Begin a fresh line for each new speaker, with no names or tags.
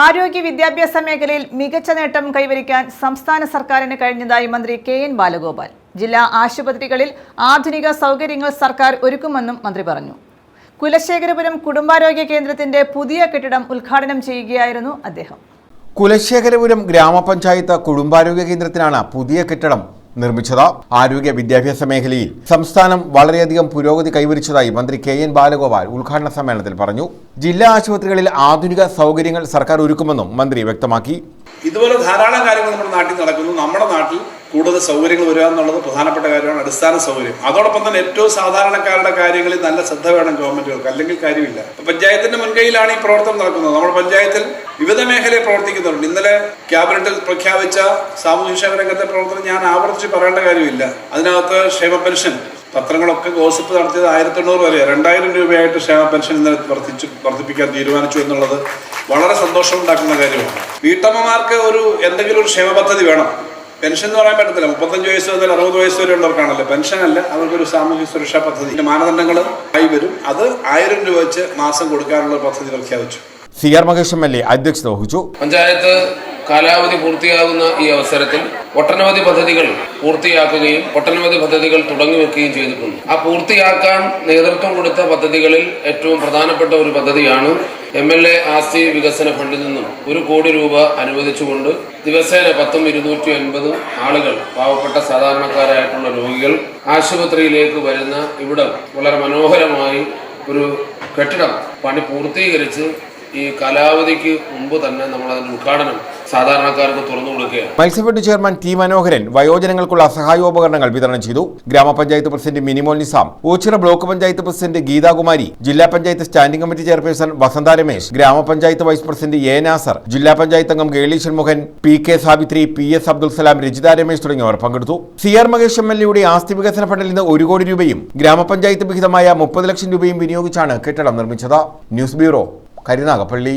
ആരോഗ്യ വിദ്യാഭ്യാസ മേഖലയിൽ മികച്ച നേട്ടം കൈവരിക്കാൻ സംസ്ഥാന സർക്കാരിന് കഴിഞ്ഞതായി മന്ത്രി കെ എൻ ബാലഗോപാൽ. ജില്ലാ ആശുപത്രികളിൽ ആധുനിക സൗകര്യങ്ങൾ സർക്കാർ ഒരുക്കുമെന്നും മന്ത്രി പറഞ്ഞു. കുലശേഖരപുരം കുടുംബാരോഗ്യ കേന്ദ്രത്തിന്റെ പുതിയ കെട്ടിടം ഉദ്ഘാടനം ചെയ്യുകയായിരുന്നു അദ്ദേഹം.
കുലശേഖരപുരം ഗ്രാമപഞ്ചായത്ത് കുടുംബാരോഗ്യ കേന്ദ്രത്തിനാണ് പുതിയ കെട്ടിടം നിർമ്മിച്ചത്. ആരോഗ്യ വിദ്യാഭ്യാസ മേഖലയിൽ സംസ്ഥാനം വളരെയധികം പുരോഗതി കൈവരിച്ചതായി മന്ത്രി കെ എൻ ബാലഗോപാൽ ഉദ്ഘാടന സമ്മേളനത്തിൽ പറഞ്ഞു. ജില്ലാ ആശുപത്രികളിൽ ആധുനിക സൗകര്യങ്ങൾ സർക്കാർ ഒരുക്കുമെന്നും മന്ത്രി വ്യക്തമാക്കി.
ഇതുപോലെ ധാരാളം കാര്യങ്ങൾ നമ്മുടെ നാട്ടിൽ നടക്കുന്നു. നമ്മുടെ നാട്ടിൽ കൂടുതൽ സൗകര്യങ്ങൾ വരിക എന്നുള്ളത് പ്രധാനപ്പെട്ട കാര്യമാണ്. അടിസ്ഥാന സൗകര്യം. അതോടൊപ്പം തന്നെ ഏറ്റവും സാധാരണക്കാരുടെ കാര്യങ്ങളിൽ നല്ല ശ്രദ്ധ വേണം ഗവൺമെന്റുകൾക്ക്. അല്ലെങ്കിൽ കാര്യമില്ല. പഞ്ചായത്തിന്റെ മുൻകൈയിലാണ് ഈ പ്രവർത്തനം നടക്കുന്നത്. നമ്മുടെ പഞ്ചായത്തിൽ വിവിധ മേഖലയിൽ പ്രവർത്തിക്കുന്നുണ്ട്. ഇന്നലെ ക്യാബിനറ്റിൽ പ്രഖ്യാപിച്ച സാമൂഹ്യക്ഷേമ രംഗത്തെ പ്രവർത്തനം ഞാൻ ആവർത്തിച്ച് പറയേണ്ട കാര്യമില്ല. അതിനകത്ത് ക്ഷേമ പെൻഷൻ പത്രങ്ങളൊക്കെ ഗോസിപ്പ് നടത്തിയത് ആയിരത്തി എണ്ണൂറ് വരെ രണ്ടായിരം രൂപയായിട്ട് ക്ഷേമ പെൻഷൻ ഇന്നലെ വർദ്ധിച്ചു വർദ്ധിപ്പിക്കാൻ തീരുമാനിച്ചു എന്നുള്ളത് വളരെ സന്തോഷം ഉണ്ടാക്കുന്ന കാര്യമാണ്. വീട്ടമ്മമാർക്ക് ഒരു എന്തെങ്കിലും ഒരു ക്ഷേമ പദ്ധതി വേണം. പെൻഷൻ എന്ന് പറയാൻ പറ്റത്തില്ല. മുപ്പത്തഞ്ച് വയസ്സ് മുതൽ അറുപത് വയസ്സ് വരെ ഉള്ളവർക്കാണല്ലോ പെൻഷൻ അല്ല. അവർക്കൊരു സാമൂഹ്യ സുരക്ഷാ പദ്ധതി. മാനദണ്ഡങ്ങൾ ആയി വരും. അത് ആയിരം രൂപ വെച്ച് മാസം കൊടുക്കാനുള്ള പദ്ധതി പ്രഖ്യാപിച്ചു
C R Mahesh M L A അധ്യക്ഷത വഹിച്ചു.
പഞ്ചായത്ത് കാലാവധി പൂർത്തിയാകുന്ന ഈ അവസരത്തിൽ ഒട്ടനവധി പദ്ധതികൾ പൂർത്തിയാക്കുകയും ഒട്ടനവധി പദ്ധതികൾ തുടങ്ങി വെക്കുകയും ചെയ്തിട്ടുണ്ട്. ആ പൂർത്തിയാക്കാൻ നേതൃത്വം കൊടുത്ത പദ്ധതികളിൽ ഏറ്റവും പ്രധാനപ്പെട്ട ഒരു പദ്ധതിയാണ് എം എൽ എ ആസ്തി വികസന ഫണ്ടിൽ നിന്നും ഒരു കോടി രൂപ അനുവദിച്ചുകൊണ്ട് ദിവസേന പത്തും ഇരുന്നൂറ്റി അൻപതും ആളുകൾ പാവപ്പെട്ട സാധാരണക്കാരായിട്ടുള്ള രോഗികൾ ആശുപത്രിയിലേക്ക് വരുന്ന ഇവിടം വളരെ മനോഹരമായി ഒരു കെട്ടിടം പണി പൂർത്തീകരിച്ച് ഈ കാലാവധിക്ക് മുമ്പ് തന്നെ നമ്മൾ അതിന്റെ ഉദ്ഘാടനം സാധാരണക്കാർക്ക് തുറന്നു കൊടുക്കുകയാണ്.
മത്സ്യഫെഡ് ചെയർമാൻ ടി മനോഹരൻ വയോജനങ്ങൾക്കുള്ള സഹായോപകരണങ്ങൾ വിതരണം ചെയ്തു. ഗ്രാമപഞ്ചായത്ത് president Minimol Nizam Ochira block panchayat president Geethakumari ജില്ലാ panchayat standing committee chairperson Vasantha Ramesh ഗ്രാമപഞ്ചായത്ത് വൈസ് പ്രസിഡന്റ് എ നാസർ ജില്ലാ പഞ്ചായത്ത് അംഗം Keli Shanmukhan P K Savithri P S Abdul Salam Rajitha Ramesh തുടങ്ങിയവർ പങ്കെടുത്തു. C R Mahesh M L എയുടെ ആസ്തി വികസന ഫണ്ടിൽ നിന്ന് ഒരു കോടി രൂപയും ഗ്രാമപഞ്ചായത്ത് വിഹിതമായ മുപ്പത് ലക്ഷം രൂപയും വിനിയോഗിച്ചാണ് കെട്ടിടം നിർമ്മിച്ചത്. News bureau Karunagappally